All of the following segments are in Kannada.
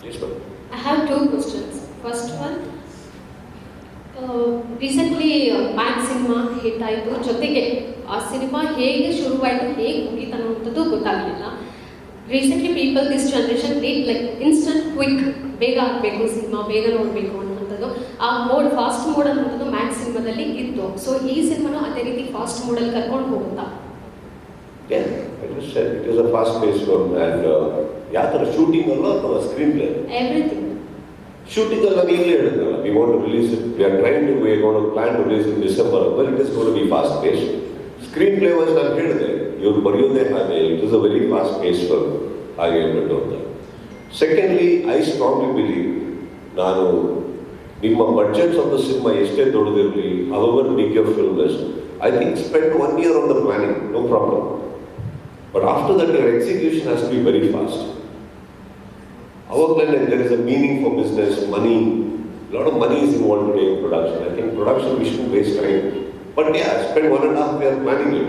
I have two questions. First one, recently Max cinema hit ಆಯಿತು. ಜೊತೆಗೆ ಆ ಸಿನಿಮಾ ಹೇಗೆ ಶುರುವಾಯಿತು ಹೇಗೆ ಮುಗೀತು ಅನ್ನೋವಂಥದ್ದು ಗೊತ್ತಾಗಲಿಲ್ಲ. Recently people this generation need like instant quick ಬೇಗ ಆಗಬೇಕು ಸಿನಿಮಾ ಬೇಗ ನೋಡಬೇಕು ಅನ್ನುವಂಥದ್ದು. ಆ ಮೋಡ್ ಫಾಸ್ಟ್ ಮೋಡ್ ಅನ್ನುವಂಥದ್ದು ಮ್ಯಾಕ್ ಸಿನಿಮಾದಲ್ಲಿ ಇತ್ತು. ಸೊ ಈ ಸಿನಿಮಾನು ಅದೇ ರೀತಿ ಫಾಸ್ಟ್ ಮೋಡಲ್ಲಿ ಕರ್ಕೊಂಡು ಹೋಗುತ್ತಾ? Said it is a fast-paced film and uh, ಯಾವ ಥರ ಶೂಟಿಂಗ್ ಅಲ್ಲೋ ಅಥವಾ ಸ್ಕ್ರೀನ್ ಪ್ಲೇ ಎವ್ರಿಥಿಂಗ್ ಶೂಟಿಂಗ್ ಅಲ್ಲ ನಾನು ಈಗಲೇ ಹೇಳಿದ್ನಲ್ಲ we want to release it we are trying to we want to plan to release in December but it is got be fast pace screen play wise ನಾನು ಹೇಳಿದೆ ಇವ್ರು ಬರೆಯೋದೇ ಹಾಗೆ it is a very fast pace film ಹಾಗೆ ಹೇಳ್ಬಿಟ್ಟು ಅಂತ. ಸೆಕೆಂಡ್ಲಿ ಐ ಸ್ಟ್ರಾಂಗ್ಲಿ ಬಿಲೀವ್ ನಾನು ನಿಮ್ಮ ಬಡ್ಜೆಟ್ಸ್ ಆಫ್ ದ ಸಿನಿಮಾ ಎಷ್ಟೇ ದೊಡ್ಡದಿರಲಿ however big your film is I think spend one year on the planning no problem but after that your execution has to be very fast. ಅವಾಗಲೇ there is a meaning for business, money, a lot of money is involved today in production. I think production we shouldn't waste time. But yeah, spend one and a half year planning it.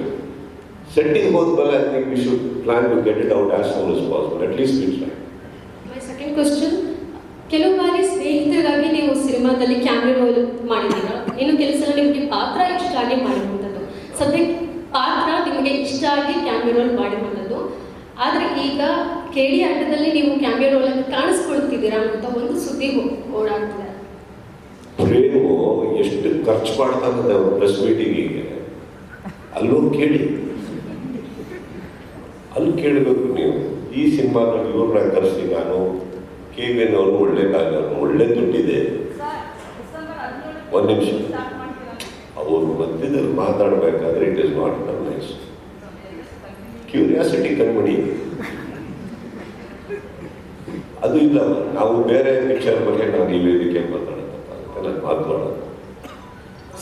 Setting goes well, I think we should plan to get it out as soon as possible, at least we try. My second question. ಕೆಲವು ಬಾರಿ ಸ್ನೇಹಿತರಿಗಾಗಿ ನೀವು ಸಿನಿಮಾದಲ್ಲಿ ಕ್ಯಾಮ್ರಾ ರೋಲ್ ಮಾಡಿದ್ದೀರಾ ಇನ್ನು ಕೆಲಸ ನಿಮಗೆ ಪಾತ್ರ ಇಷ್ಟ ಆಗಿ ಮಾಡಿರುವಂಥದ್ದು ಸದ್ಯಕ್ಕೆ ಪಾತ್ರ ನಿಮಗೆ ಇಷ್ಟ ಆಗಿ ಕ್ಯಾಮ್ರಾ ರೋಲ್ ಮಾಡಿರುವಂಥದ್ದು ಆದರೆ ಈಗ ಕೇಳಿ ಆಟದಲ್ಲಿ ನೀವು ಕ್ಯಾಮಿಯೋ ರೋಲ್ ಅನ್ನು ಕಾಣಿಸ್ಕೊಳ್ತಿದ್ದೀರಾ ಅಂತ ಒಂದು ಸುದ್ದಿ ಓಡಾಡ್ತಿದೆ. ಪ್ರೇಮು ಎಷ್ಟು ಖರ್ಚು ಮಾಡ್ತಾನೆ ಪ್ರೆಸ್ ಮೀಟಿಂಗಿಗೆ ಅಲ್ಲೂ ಕೇಳಿ. ಅಲ್ಲಿ ಕೇಳಬೇಕು ನೀವು. ಈ ಸಿನಿಮಾದಲ್ಲಿ ಇವ್ರನ್ನ ಕರೆಸಿ ನಾನು ಕೆ ವಿ ಎನ್ ಅವರು ಒಳ್ಳೆ ಕಾಲ ಒಳ್ಳೆ ದುಡ್ಡಿದೆ. ಒಂದು ನಿಮಿಷ. ಅವರು ಮಧ್ಯದಲ್ಲಿ ಮಾತಾಡಬೇಕಾದ್ರೆ it is not nice curiosity Kanmani ಅದು ಇಲ್ಲ, ನಾವು ಬೇರೆ ಪಿಕ್ಚರ್ ಬಗ್ಗೆ ನಾವು ಈ ವೇದಿಕೆ ಮಾತಾಡೋದಪ್ಪ ನಾನು ಮಾತಾಡೋದು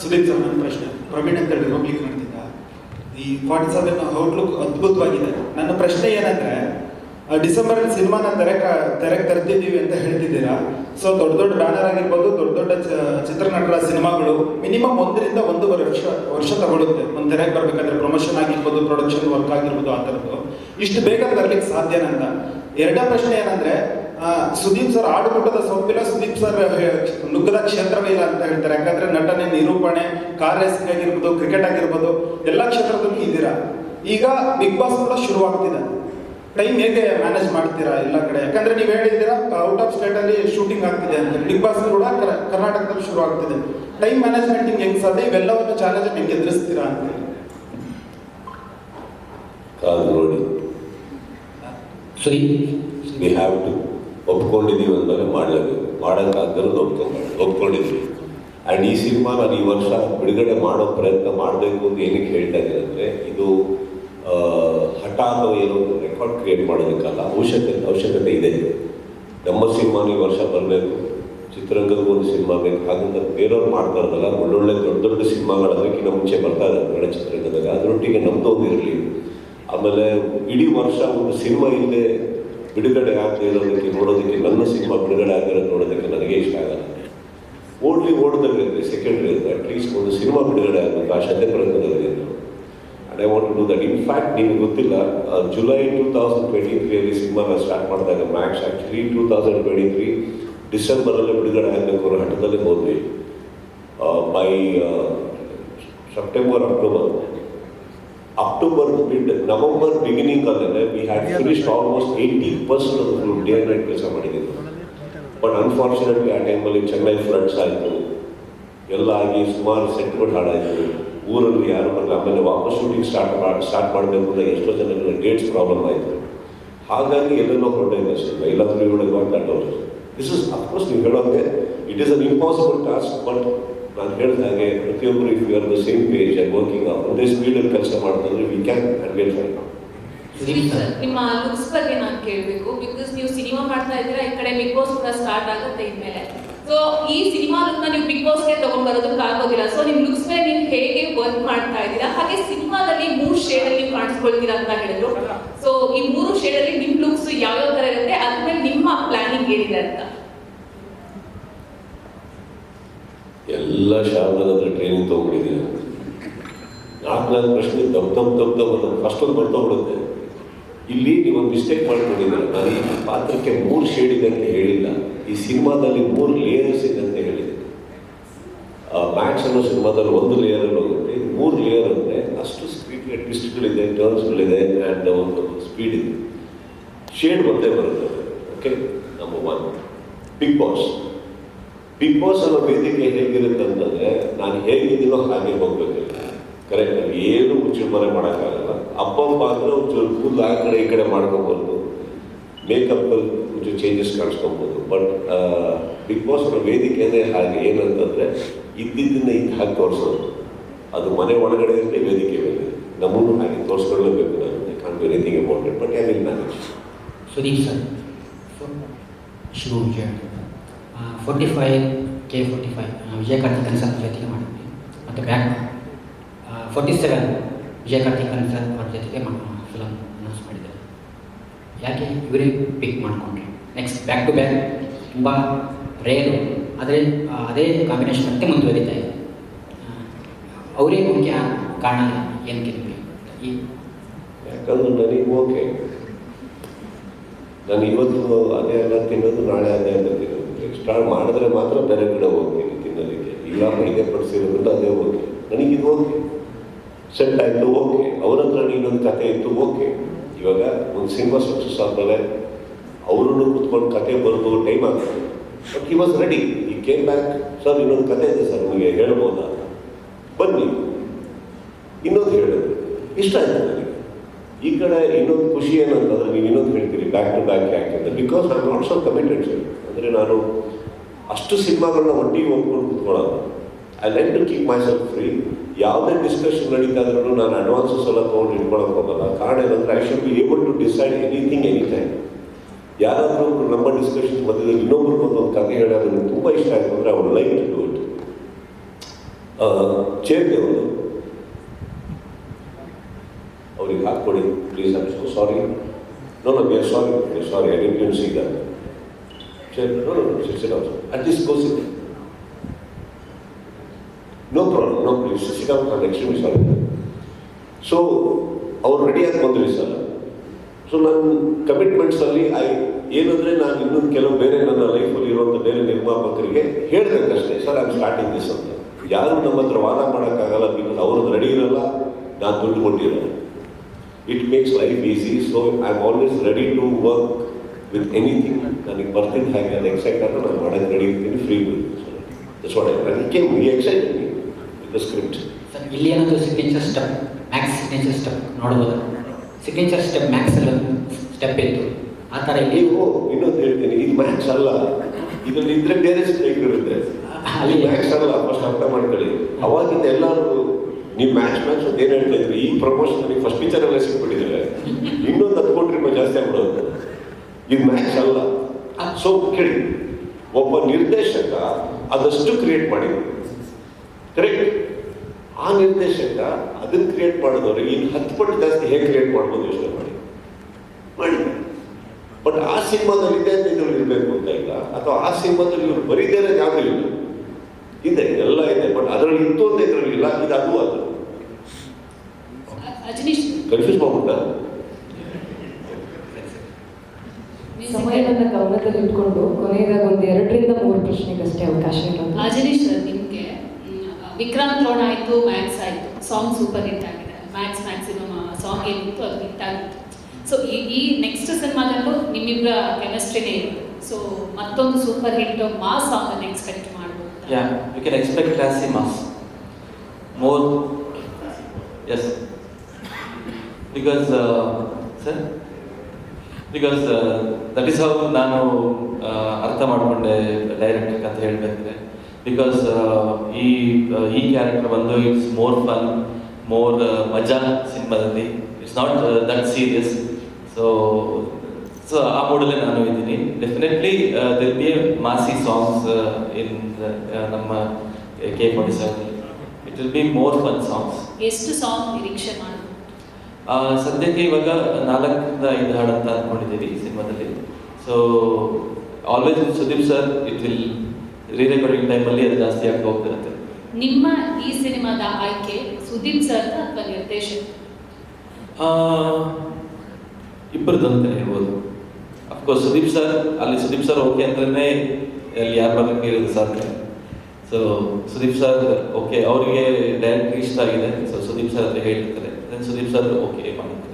ಸುದೀಪ್ ಸರ್ ನನ್ನ ಪ್ರಶ್ನೆ. ಪ್ರವೀಣ್ ಅಂತ ಹೇಳಿ ರಿಪಬ್ಲಿಕ್ ನಡೆದಿದ್ದ ಈ ಸೆವೆನ್ ಔಟ್ಲುಕ್ ಅದ್ಭುತವಾಗಿದೆ. ನನ್ನ ಪ್ರಶ್ನೆ ಏನಂದ್ರೆ ಡಿಸೆಂಬರ್ ಸಿನಿಮಾನ ತೆರೆ ತೆರೆಗೆ ತರ್ತಿದ್ದೀವಿ ಅಂತ ಹೇಳ್ತಿದ್ದೀರಾ? ಸೊ ದೊಡ್ಡ ದೊಡ್ಡ ಬ್ಯಾನರ್ ಆಗಿರ್ಬೋದು, ದೊಡ್ಡ ದೊಡ್ಡ ಚಿತ್ರನಟರ ಸಿನಿಮಾಗಳು ಮಿನಿಮಮ್ ಒಂದರಿಂದ ಒಂದು ವರ್ಷ ವರ್ಷ ತಗೊಳುತ್ತೆ. ಒಂದು ತೆರೆಗೆ ಬರಬೇಕಾದ್ರೆ ಪ್ರಮೋಷನ್ ಆಗಿರ್ಬೋದು ಪ್ರೊಡಕ್ಷನ್ ವರ್ಕ್ ಆಗಿರ್ಬೋದು, ಆ ಥರದ್ದು. ಇಷ್ಟು ಬೇಗ ತರ್ಲಿಕ್ಕೆ ಸಾಧ್ಯನಂತ ಎರಡನೇ ಪ್ರಶ್ನೆ ಏನಂದ್ರೆ ಸುದೀಪ್ ಸರ್ ಆಡುಕೂಟದ ಸೊಪ್ಪಿಲ್ಲ ಸುದೀಪ್ ಸರ್ ನುಗ್ಗದ ಕ್ಷೇತ್ರವೇ ಇಲ್ಲ ಅಂತ ಹೇಳ್ತಾರೆ. ಯಾಕಂದ್ರೆ ನಟನೆ, ನಿರೂಪಣೆ, ಕಾರ್ ರೇಸಿಂಗ್ ಆಗಿರ್ಬೋದು, ಕ್ರಿಕೆಟ್ ಆಗಿರ್ಬೋದು, ಎಲ್ಲ ಕ್ಷೇತ್ರದಲ್ಲೂ ಇದ್ದೀರಾ? ಈಗ ಬಿಗ್ ಬಾಸ್ ಕೂಡ ಶುರುವಾಗ್ತಿದೆ. ಟೈಮ್ ಹೇಗೆ ಮ್ಯಾನೇಜ್ ಮಾಡ್ತೀರಾ ಎಲ್ಲ ಕಡೆ? ಯಾಕಂದ್ರೆ ನೀವು ಹೇಳಿದ್ದೀರಾ ಔಟ್ ಆಫ್ ಸ್ಟೇಟ್ ಅಲ್ಲಿ ಶೂಟಿಂಗ್ ಆಗ್ತಿದೆ ಅಂತ ಬಿಗ್ ಬಾಸ್ ಕೂಡ ಕರ್- ಕರ್ನಾಟಕದಲ್ಲಿ ಶುರು ಆಗ್ತಿದೆ. ಟೈಮ್ ಮ್ಯಾನೇಜ್ಮೆಂಟ್ ಹೆಂಗ್ ಸಾಧ್ಯ? ಇವೆಲ್ಲವನ್ನು ಚಾಲೆಂಜ್ ಹೆಂಗೆ ಎದುರಿಸ್ತೀರಾ ಅಂತ. ಕಾದು ನೋಡಿ. ಸರಿ. ವಿ ಹ್ಯಾವ್ ಟು ಒಪ್ಕೊಂಡಿದ್ದೀವಿ ಅಂದಮೇಲೆ ಮಾಡಲೇಬೇಕು. ಮಾಡೋಕ್ಕಾಗಲ್ಲ ಒಪ್ಕೊಂಡು ಒಪ್ಕೊಂಡಿದ್ವಿ. ಆ್ಯಂಡ್ ಈ ಸಿನಿಮಾ ನಾನು ಈ ವರ್ಷ ಬಿಡುಗಡೆ ಮಾಡೋ ಪ್ರಯತ್ನ ಮಾಡಬೇಕು ಅಂತ ಏನಕ್ಕೆ ಹೇಳ್ತಾ ಇದ್ದೀನಿ ಅಂದರೆ ಇದು ಹಠಾತ್ ಏನೋ ರೆಕಾರ್ಡ್ ಕ್ರಿಯೇಟ್ ಮಾಡೋದಕ್ಕಲ್ಲ ಅವಶ್ಯಕತೆ ಅವಶ್ಯಕತೆ ಇದೆ. ನಮ್ಮ ಸಿನಿಮಾನು ವರ್ಷ ಬರಬೇಕು, ಚಿತ್ರರಂಗದ ಒಂದು ಸಿನಿಮಾ ಬೇಕು, ಹಾಗಂತ ಬೇರೆಯವ್ರು ಮಾಡ್ತಾ ಇರೋದಲ್ಲ ಒಳ್ಳೊಳ್ಳೆ ದೊಡ್ಡ ದೊಡ್ಡ ಸಿನಿಮಾಗಳು ಅದಕ್ಕಿಂತ ಮುಂಚೆ ಬರ್ತಾ ಇದ್ದಾರೆ ಕನ್ನಡ ಚಿತ್ರರಂಗದಾಗ ಅದರೊಟ್ಟಿಗೆ ನಮ್ಮದು ಇರಲಿ. ಆಮೇಲೆ ಇಡೀ ವರ್ಷ ಒಂದು ಸಿನಿಮಾ ಇಲ್ಲದೆ ಬಿಡುಗಡೆ ಆಗದೆ ಇರೋದಕ್ಕೆ, ನೋಡೋದಕ್ಕೆ, ನನ್ನ ಸಿನಿಮಾ ಬಿಡುಗಡೆ ಆಗಿರೋದು ನೋಡೋದಕ್ಕೆ ನನಗೆ ಇಷ್ಟ ಆಗಲ್ಲ. ಓಡ್ಲಿ ಓಡೋದ್ರಲ್ಲಿ ಸೆಕೆಂಡ್ರಿ ಅಂತ ಅಟ್ಲೀಸ್ಟ್ ಒಂದು ಸಿನಿಮಾ ಬಿಡುಗಡೆ ಆಗಬೇಕು ಆ ಶ್ರದ್ಧೆ ಪ್ರಯತ್ನದಲ್ಲಿ I want do that in fact ನಿಮ್ಗೆ ಗೊತ್ತಿಲ್ಲ ಜುಲೈ ಟೂ ತೌಸಂಡ್ ಟ್ವೆಂಟಿ ತ್ರೀಯಲ್ಲಿ ಸಿನಿಮಾನ ಸ್ಟಾರ್ಟ್ ಮಾಡಿದಾಗ Max actually two thousand twenty three ಡಿಸೆಂಬರಲ್ಲಿ ಬಿಡುಗಡೆ ಆಗಬೇಕು ಅನ್ನೋ ಹಠದಲ್ಲಿ ಹೋದ್ವಿ. By September October October mid November beginning ಅಲ್ಲೇ we had finish almost eighty percent of day night ಕೆಲಸ ಮಾಡಿದ್ದೀವಿ. ಬಟ್ ಅನ್ಫಾರ್ಚುನೇಟ್ಲಿ ಆ ಟೈಮಲ್ಲಿ ಚೆನ್ನೈ ಫ್ಲಡ್ಸ್ ಆಯಿತು. ಎಲ್ಲ ಆಗಿ ಸುಮಾರು ಸೆಟ್ಗಳು ಹಾಳಾಯಿತು. ಊರಲ್ಲಿ ಯಾರು ಬರಲ್ಲ ಆಮೇಲೆ ವಾಪಸ್ ಶೂಟಿಂಗ್ ಸ್ಟಾರ್ಟ್ ಮಾಡಿ ಸ್ಟಾರ್ಟ್ ಮಾಡಬೇಕು ಅಂತ ಎಷ್ಟೋ ಜನಗಳ ಡೇಟ್ಸ್ ಪ್ರಾಬ್ಲಮ್ ಆಯಿತು. ಹಾಗಾಗಿ ಎಲ್ಲೆಲ್ಲೋ ಹೊರಟಿದೆ ಸಿನಿಮಾ ಎಲ್ಲ ತಿಳಿಗಳಿಗೆ ಮಾತಾಡೋರು ದಿಸ್ ಇಸ್ ಅಫ್ಕೋರ್ಸ್ ನೀವು ಹೇಳೋದೇ it is an impossible task but ನಾನು ಹೇಳಿದ ಹಾಗೆ ಪ್ರತಿಯೊಬ್ಬರು if you are the same page and working ಒಂದೇ ಸ್ಪೀಡಲ್ಲಿ ಕೆಲಸ ಮಾಡ್ತಂದ್ರೆ ವಿ ಕ್ಯಾನ್ ಅಡ್ವೇಟ್ ಮಾಡಿ ನಿಮ್ಮ ಲುಕ್ಸ್ ಬಗ್ಗೆ ನಾನು ಕೇಳಬೇಕು ಬಿಕಾಸ್ ನೀವು ಸಿನಿಮಾ ಮಾಡ್ತಾ ಇದ್ದೀರಾ ಈ ಕಡೆ ಬಿಗ್ ಬಾಸ್ ಕೂಡ ಸ್ಟಾರ್ಟ್ ಆಗುತ್ತೆ ಇದ್ಮೇಲೆ. ಸೊ ಈ ಸಿನಿಮಾ ಲುಕ್ನ ನೀವು ಬಿಗ್ ಬಾಸ್ಗೆ ತಗೊಂಡ್ ಬರೋದಕ್ಕೆ ಆಗೋದಿಲ್ಲ. ಸೊ ನಿಮ್ ಲುಕ್ಸ್ ಮೇಲೆ ನೀವು ಹೇಗೆ ವರ್ಕ್ ಮಾಡ್ತಾ ಇದ್ದೀರಾ? ಹಾಗೆ ಸಿನಿಮಾದಲ್ಲಿ ಮೂರು ಶೇಡ್ ಅಲ್ಲಿ ನೀವು ಕಾಣಿಸ್ಕೊಳ್ತೀರಾ ಅಂತ ಹೇಳಿದ್ರು. ಸೊ ಈ ಮೂರು ಶೇಡ್ ಅಲ್ಲಿ ನಿಮ್ ಲುಕ್ಸ್ ಯಾವ್ಯಾವ ತರ ಇರುತ್ತೆ? ಅದ್ರ ನಿಮ್ಮ ಪ್ಲಾನಿಂಗ್ ಏನಿದೆ ಅಂತ. ಎಲ್ಲ ಶಾರದದ ಹತ್ರ ಟ್ರೈನಿಂಗ್ ತೊಗೊಂಡಿದ್ದೀನಿ ನಾಲ್ಕು ಪ್ರಶ್ನೆ ತಪ್ಪು ತಪ್ಪು ತಪ್ಪು ಅಂತ ಫಸ್ಟ್ ಒಂದು ಬರ್ತೋಗ್ಬಿಡುತ್ತೆ ಇಲ್ಲಿ ನೀವೊಂದು ಮಿಸ್ಟೇಕ್ ಮಾಡ್ಕೊಂಡಿದ್ದೀರ. ಪಾತ್ರಕ್ಕೆ ಮೂರು ಶೇಡ್ ಇದೆ ಅಂತ ಹೇಳಿಲ್ಲ ಈ ಸಿನಿಮಾದಲ್ಲಿ ಮೂರು ಲೇಯರ್ಸ್ ಇದೆ ಅಂತ ಹೇಳಿದ್ದೀನಿ ಮ್ಯಾಕ್ಸ್ ಅನ್ನೋ ಸಿನಿಮಾದಲ್ಲಿ ಒಂದು ಲೇಯರಲ್ಲಿ ಹೋಗುತ್ತೆ. ಮೂರು ಲೇಯರ್ ಅಂದರೆ ಅಷ್ಟು ಸ್ಕ್ರೀನ್ಗೆ ಟ್ವಿಸ್ಟ್ಗಳಿದೆ ಟರ್ನ್ಸ್ಗಳಿದೆ ಆ್ಯಂಡ್ ಒಂದು ಸ್ಪೀಡ್ ಇದೆ. ಶೇಡ್ ಮತ್ತೆ ಬರುತ್ತೆ okay number one Bigg Boss Bigg Boss ಅನ್ನೋ ವೇದಿಕೆ ಹೇಗಿರುತ್ತೆ ಅಂತಂದರೆ, ನಾನು ಹೇಗಿದ್ದೀನೋ ಹಾಗೆ ಹೋಗ್ಬೇಕು. ಕರೆಕ್ಟ್ ಏನು ಮುಚ್ಚುಮರೆ ಮಾಡೋಕ್ಕಾಗಲ್ಲ. ಅಪ್ಪ ಪಾತ್ರ ಒಂಚೂರು ಕೂದಲು ಆ ಕಡೆ ಈ ಕಡೆ ಮಾಡ್ಕೊಬಾರ್ದು ಮೇಕಪ್ ಒಂಚೂರು ಚೇಂಜಸ್ ಕಾಣಿಸ್ಕೊಬೋದು. ಬಟ್ ಬಿಗ್ ಬಾಸ್ ಅವರ ವೇದಿಕೆ ಅಂದರೆ ಹಾಗೆ ಏನಂತಂದರೆ ಇದ್ದಿದ್ದನ್ನ ಇದು ಹಾಗೆ ತೋರಿಸೋದು. ಅದು ಮನೆ ಒಳಗಡೆ ಇರಲಿ ವೇದಿಕೆ ಮೇಲೆ. ನಮ್ಮನ್ನು ಹಾಗೆ ತೋರಿಸ್ಕೊಳ್ಳೇಬೇಕು ನಾನು. Can anything about it but I will manage Sudeep sir. Shiva Vijaya forty five K forty five Vijaya Karthikan sir ಜೊತೆಗೆ ಮಾಡಿದ್ವಿ. ಮತ್ತು back forty seven Vijaya Karthikan sir ಅವ್ರ ಜೊತೆಗೆ ಫಿಲಮ್ ಅನೌನ್ಸ್ ಮಾಡಿದ್ದಾರೆ ಯಾಕೆ ಇವರೇ ಪಿಕ್ ಮಾಡಿಕೊಂಡ್ರಿ? ನೆಕ್ಸ್ಟ್ ಬ್ಯಾಕ್ ಟು ಬ್ಯಾಕ್ ತುಂಬ ರೇರು. ಆದರೆ ಅದೇ ಕಾಂಬಿನೇಷನ್ ಮತ್ತೆ ಮುಂದುವರಿತಾ ಇದೆ. ಅವರೇ ಮುಖ್ಯ ಕಾರಣ ಏನಕ್ಕೆ ಈ ಯಾಕಂದ್ರೆ ನನಗೆ ಓಕೆ. ನಾನು ಇವತ್ತು ಅದೇ ಅಲ್ಲ ತಿನ್ನೋದು, ನಾಳೆ ಅದೇ ಅಂತ ತಿನ್ನೋದು. ಎಕ್ಸ್ಟ್ರಾ ಮಾಡಿದ್ರೆ ಮಾತ್ರ ಬೇರೆ ಕಡೆ ಹೋಗ್ತೀನಿ ತಿನ್ನೋದಕ್ಕೆ ಇಲ್ಲ ಮಳಿಗೆ ಪಡಿಸಿರೋದ್ರಿಂದ ಅದೇ ಓಕೆ. ನನಗಿದು ಓಕೆ. ಸೆಟ್ ಆಯಿತು ಓಕೆ. ಅವ್ರ ಹತ್ರ ಇನ್ನೊಂದು ಕತೆ ಇತ್ತು, ಓಕೆ. ಇವಾಗ ಒಂದು ಸಿನಿಮಾ ಸಕ್ಸಸ್ ಆದಮೇಲೆ ಅವರನ್ನು ಕೂತ್ಕೊಂಡು ಕತೆ ಬರ್ಬೋದು ಟೈಮ್ ಆಗ್ತದೆ but he was ready he came back sir ಇನ್ನೊಂದು ಕತೆ ಇದೆ ಸರ್, ನಿಮಗೆ ಹೇಳ್ಬೋದಾ? ಬನ್ನಿ. ಇನ್ನೊಂದು ಹೇಳಿದ್ರು ಇಷ್ಟ ಆಯ್ತು ನನಗೆ? ಈ ಕಡೆ ಇನ್ನೊಂದು ಖುಷಿ ಏನಂತಂದ್ರೆ ನೀವು ಇನ್ನೊಂದು ಹೇಳ್ತೀರಿ ಬ್ಯಾಕ್ ಟು ಬ್ಯಾಕ್ ಅಂತ. Because I not so committed sir ಅಂದರೆ ನಾನು ಅಷ್ಟು ಸಿನಿಮಾಗಳನ್ನ ಒಟ್ಟಿಗೆ ಹೋಗ್ಕೊಂಡು ಕೂತ್ಕೊಳ್ಳೋದು. I like to keep myself free ಯಾವುದೇ ಡಿಸ್ಕಷನ್ ನಡೀತಾ ಇದ್ರೂ ನಾನು ಅಡ್ವಾನ್ಸಸ್ ಎಲ್ಲ ತೊಗೊಂಡು ಇಟ್ಕೊಳಕ್ಕೆ ಹೋಗಲ್ಲ. ಕಾರಣ ಏನಂದ್ರೆ I should be able to decide anything any time ಯಾರಾದರೂ ಒಬ್ರು ನಮ್ಮ ಡಿಸ್ಕಷನ್ ಮಧ್ಯದಲ್ಲಿ ಇನ್ನೊಬ್ರು ಬಂದು ಒಂದು ಕಥೆ ಹೇಳೋದು ನನಗೆ ತುಂಬ ಇಷ್ಟ ಆಯಿತು ಅಂದರೆ ಅವ್ರು ಲೈಕ್ ಟು ಡೂ ಇಟ್ ಚೇರ್ಗೆ ಒಂದು ಅವ್ರಿಗೆ ಹಾಕ್ಕೊಡಿ please I'm so sorry no no we are sorry we are sorry I didn't you see that chair no no sits it also at this goes it no please sit out sorry. So ಅವ್ರು ರೆಡಿಯಾಗಿ ಬಂದ್ರಿ ಸರ್. ಸೊ ನನ್ನ ಕಮಿಟ್ಮೆಂಟ್ಸಲ್ಲಿ ಐ, ಏನಂದರೆ ನಾನು ಇನ್ನೊಂದು ಕೆಲವು ಬೇರೆ ನನ್ನ ಲೈಫಲ್ಲಿ ಇರುವಂಥ ಬೇರೆ ನಿರ್ಮಾಪಕರಿಗೆ ಹೇಳಬೇಕಷ್ಟೇ. ಸರ್ ಐ ಸ್ಟಾರ್ಟಿಂಗ್ ದಿಸ್ ಅಂತ. ಯಾರು ನಮ್ಮ ಹತ್ರ ವಾದ ಮಾಡೋಕ್ಕಾಗಲ್ಲ ಬಿಕಾಸ್ ಅವ್ರದ್ದು ರೆಡಿ ಇರಲ್ಲ, ನಾನು ದುಡ್ಡು ಕೊಟ್ಟಿರಲ್ಲ. It makes life easy so I am always ready to work with anything ನನಗೆ ಬರ್ತಿದ್ದ ಹಾಗೆ, ಅದು ಎಕ್ಸೈಟ್ ಆದರೆ ನಾನು ಮಾಡೋಕ್ಕೆ ರೆಡಿ ಇರ್ತೀನಿ free that's what I the script sir ಇಲ್ಲಿ ಏನಾದರೂ signature step Max signature step ನೋಡ್ಬೋದು? ಸಿಗ್ನೇಚರ್ ಸ್ಟೆಪ್ ಮ್ಯಾಕ್ಸಲ್ಲಿ ಸ್ಟೆಪ್ ಇತ್ತು. ಆ ಥರ ಇಲ್ಲಿ ನೀವು ಇನ್ನೊಂದು ಹೇಳ್ತೀನಿ ಇದು ಮ್ಯಾಕ್ಸ್ ಅಲ್ಲ. ಇದರಲ್ಲಿ ಇದ್ರೆ ಬೇರೆ ಸ್ಟೇಕ್ ಇರುತ್ತೆ. ಅಲ್ಲಿ ಮ್ಯಾಕ್ಸ್ ಅಲ್ಲ ಫಸ್ಟ್ ಅರ್ಥ ಮಾಡ್ಕೊಳ್ಳಿ. ಅವಾಗಿಂದ ಎಲ್ಲರೂ ನೀವು ಮ್ಯಾಚ್ ಮ್ಯಾಚ್ ಅಂತ ಏನು ಹೇಳ್ತಾ ಇದ್ರಿ? ಈ ಪ್ರಮೋಷನ್ ನೀವು ಫಸ್ಟ್ ಪಿಕ್ಚರ್ ಎಲ್ಲ ಸಿಕ್ಬಿಟ್ಟಿದ್ರೆ ಇನ್ನೊಂದು ಹತ್ತು ಕೋಟಿ ರೂಪಾಯಿ ಜಾಸ್ತಿ ಆಗ್ಬಿಡೋದು ಇದು ಮ್ಯಾಚ್ ಅಲ್ಲ. ಸೊ ಕೇಳಿ. ಒಬ್ಬ ನಿರ್ದೇಶಕ ಅದಷ್ಟು ಕ್ರಿಯೇಟ್ ಮಾಡಿದ್ರು ಕರೆಕ್ಟ್ ಆ ನಿರ್ದೇಶಕ ಅದನ್ನು ಕ್ರಿಯೇಟ್ ಮಾಡಿದವರು. ಇನ್ನು ಹತ್ತು ಪಟ್ಟು ಜಾಸ್ತಿ ಹೇಗೆ ಕ್ರಿಯೇಟ್ ಮಾಡ್ಬೋದು ಯೋಚನೆ ಮಾಡಿ. ಮಾಡಿ. ಬಟ್ ಆ ಸಿನಿಮಾದಲ್ಲಿ ಇದೆ ಅಂತ ಇದ್ರಲ್ಲಿ ಇರಬೇಕು ಅಂತ ಇಲ್ಲ. ಅಥವಾ ಆ ಸಿನಿಮಾದಲ್ಲಿ ಇವರು ಬರೀದೇನೆ ಯಾವುದೂ ಇಲ್ಲ. ಇದೆ ಎಲ್ಲ ಇದೆ. ಬಟ್ ಅದರಲ್ಲಿ ಇತ್ತು ಅಂತ ಇದರಲ್ಲಿ ಇಲ್ಲ. ಇದು ಅದು ಅದು. ಅಜನೀಶ್ ಕನ್ಫ್ಯೂಸ್ ಮಾಡ್ಬಿಟ್ಟ? ಸಮಯವನ್ನು ಗಮನದಲ್ಲಿಟ್ಕೊಂಡು ಕೊನೆಯದಾಗ ಒಂದು ಎರಡರಿಂದ ಮೂರು ಪ್ರಶ್ನೆಗಷ್ಟೇ ಅವಕಾಶ ಇರೋದು. ಅಜನೀಶ್ ಸರ್ ನಿಮಗೆ ವಿಕ್ರಾಂತ್ ರೋಡ್ ಆಯಿತು ಮ್ಯಾಕ್ಸ್ ಆಯಿತು ಸಾಂಗ್ ಸೂಪರ್ ಹಿಟ್ ಆಗಿದೆ ಮ್ಯಾಕ್ಸ್ ಮ್ಯಾಕ್ಸಿಮಮ್ ಸಾಂಗ್ ಏನಿತ್ತು ಅದು ಹಿಟ್ ಆಗಿತ್ತು ಸೊ ಈ ನೆಕ್ಸ್ಟ್ ಸಿನಿಮಾದಲ್ಲೂ ನಿಮ್ಮಿಬ್ಬರ ಕೆಮಿಸ್ಟ್ರಿನೇ ಇತ್ತು ಸೊ ಮತ್ತೊಂದು ಸೂಪರ್ ಹಿಟ್ ಮಾಸ್ ಸಾಂಗ್ ಅನ್ನು ಎಕ್ಸ್ಪೆಕ್ಟ್ ಮಾಡ್ಬೋದು you you expect classy mass mass. Yes yes. Sir sir? Because uh, that ನಾನು uh, ಅರ್ಥ ಮಾಡಿಕೊಂಡೆ ಡೈರೆಕ್ಟ್ ಅಂತ ಹೇಳಬೇಕಾದ್ರೆ ಬಿಕಾಸ್ ಈ uh, ಈ ಕ್ಯಾರೆಕ್ಟರ್ ಬಂದು ಇಟ್ಸ್ ಮೋರ್ ಫನ್ ಮೋರ್ ಮಜಾ ಸಿನಿಮಾದಲ್ಲಿ it's not that serious so so ಆ ಮೂಡಲ್ಲೇ ನಾನು ಇದ್ದೀನಿ. Definitely there'll be massy songs in ನಮ್ಮ K forty sir it will be more fun songs ಎಷ್ಟು ಸಾಂಗ್ ನಿರೀಕ್ಷೆ ಸದ್ಯಕ್ಕೆ ಇವಾಗ ನಾಲ್ಕರಿಂದ ಐದು ಹಾಡು ಅಂತ ಅಂದ್ಕೊಂಡಿದ್ದೀವಿ ಸಿನಿಮಾದಲ್ಲಿ so always Sudeep sir it will re recording ಟೈಮಲ್ಲಿ ಅದು ಜಾಸ್ತಿ ಆಗ್ತಾ ಹೋಗ್ತಿರುತ್ತೆ. ನಿಮ್ಮ ಈ ಸಿನಿಮಾದ ಆಯ್ಕೆ ಸುದೀಪ್ ಸರ್ ಅಥವಾ ನಿರ್ದೇಶಕ? ಇಬ್ಬರದ್ದು ಅಂತ ಹೇಳ್ಬೋದು. ಅಫ್ಕೋರ್ಸ್ ಸುದೀಪ್ ಸರ್ ಅಲ್ಲಿ ಸುದೀಪ್ ಸರ್ ಓಕೆ ಅಂದ್ರೆ ಅಲ್ಲಿ ಯಾರು ಬಗ್ಗೆ ಇರೋದು ಸಾಧ್ಯ. ಸೊ ಸುದೀಪ್ ಸರ್ ಓಕೆ ಅವರಿಗೆ ಡೈರೆಕ್ಟ್ ಇಷ್ಟ ಆಗಿದೆ. ಸೊ ಸುದೀಪ್ ಸರ್ ಅಂತ ಹೇಳಿರ್ತಾರೆ ದೆನ್ ಸುದೀಪ್ ಸರ್ ಓಕೆ ಮಾಡಿದ್ದಾರೆ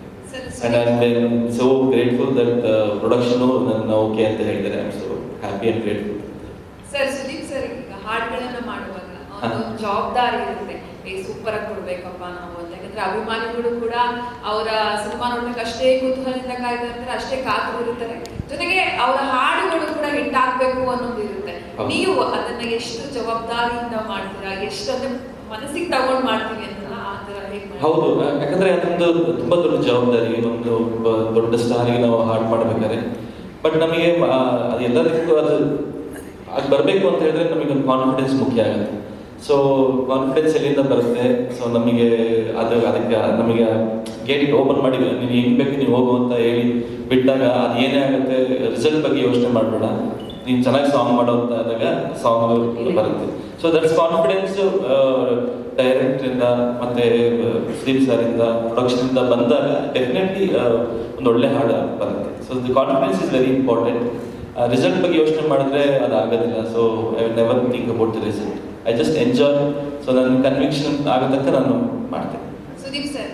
and I am so grateful that production ನನ್ನ ಓಕೆ ಅಂತ ಹೇಳಿದ್ದಾರೆ. I am so happy and grateful sir Sudeep sir ಈಗ ಹಾಡುಗಳನ್ನ ಮಾಡುವಾಗ ಹಾ. ಒಂದು ಜವಾಬ್ದಾರಿ ಇರುತ್ತೆ. ಏ ಸೂಪರ್ ಆಗಿ ಕೊಡ್ಬೇಕಪ್ಪ ನಾವು ಅಂತ. ಯಾಕಂದ್ರೆ ಅಭಿಮಾನಿಗಳು ಕೂಡ ಅವರ ಸಿನಿಮಾ ನೋಡ್ಬೇಕು ಅಷ್ಟೇ ಕುತೂಹಲದಿಂದ ಕಾಯ್ತಾ ಇರ್ತಾರೆ ಅಷ್ಟೇ ಕಾದು ಇರುತ್ತಾರೆ. ಜೊತೆಗೆ ಅವರ ಹಾಡುಗಳು ಕೂಡ ಹಿಟ್ ಆಗ್ಬೇಕು ಅನ್ನೋದು ಇರುತ್ತೆ. ನೀವು ಅದನ್ನ ಎಷ್ಟು ಜವಾಬ್ದಾರಿಯಿಂದ ಮಾಡ್ತೀರಾ? ಎಷ್ಟು ಅಂದ್ರೆ ಮನಸ್ಸಿಗೆ ತಗೊಂಡ್ ಮಾಡ್ತೀವಿ ಅಂತ? ಹೌದು. ಯಾಕಂದ್ರೆ ಅದೊಂದು ತುಂಬಾ ದೊಡ್ಡ ಜವಾಬ್ದಾರಿ ಒಂದು ದೊಡ್ಡ ದೊಡ್ಡ ಸ್ಟಾರಿಗೆ ನಾವು ಹಾಡು ಮಾಡ್ಬೇಕಾದ್ರೆ. ಬಟ್ ನಮಗೆ ಆ, ಅದು ಎಲ್ಲದಕ್ಕೂ ಅದು ಅದು ಬರಬೇಕು ಅಂತ ಹೇಳಿದ್ರೆ ನಮಗೆ ಒಂದು ಕಾನ್ಫಿಡೆನ್ಸ್ ಮುಖ್ಯ ಆಗುತ್ತೆ. ಸೊ ಕಾನ್ಫಿಡೆನ್ಸ್ ಎಲ್ಲಿಂದ ಬರುತ್ತೆ? ಸೊ ನಮಗೆ ಅದು ಅದಕ್ಕೆ, ನಮಗೆ ಗೇಟ್ ಓಪನ್ ಮಾಡಿದ್ರೆ ನೀನು ಹೆಂಗ್ ಬೇಕು ನೀವು ಹೋಗು ಅಂತ ಹೇಳಿ ಬಿಟ್ಟಾಗ ಅದು ಏನೇ ಆಗುತ್ತೆ ರಿಸಲ್ಟ್ ಬಗ್ಗೆ ಯೋಚನೆ ಮಾಡಬೇಡ. ನೀನು ಚೆನ್ನಾಗಿ ಸಾಂಗ್ ಮಾಡೋ ಅಂತ ಆದಾಗ ಸಾಂಗ್ ಬರುತ್ತೆ. ಸೊ ದಟ್ಸ್ ಕಾನ್ಫಿಡೆನ್ಸ್ ಡೈರೆಕ್ಟ್ರಿಂದ ಮತ್ತೆ ಸುದೀಪ್ ಪ್ರೊಡಕ್ಷನ್ ಇಂದ ಬಂದಾಗ ಡೆಫಿನೆಟ್ಲಿ ಒಂದು ಒಳ್ಳೆ ಹಾಡು ಬರುತ್ತೆ. So the confidence is very important result ಬಗ್ಗೆ ಯೋಚನೆ ಮಾಡಿದ್ರೆ ಅದು ಆಗೋದಿಲ್ಲ so I never think about the result I just enjoy so ನನ್ನ ಕನ್ವಿಕ್ಷನ್ ಆಗೋ ನಾನು ಮಾಡ್ತೇನೆ. ಸುದೀಪ್ ಸರ್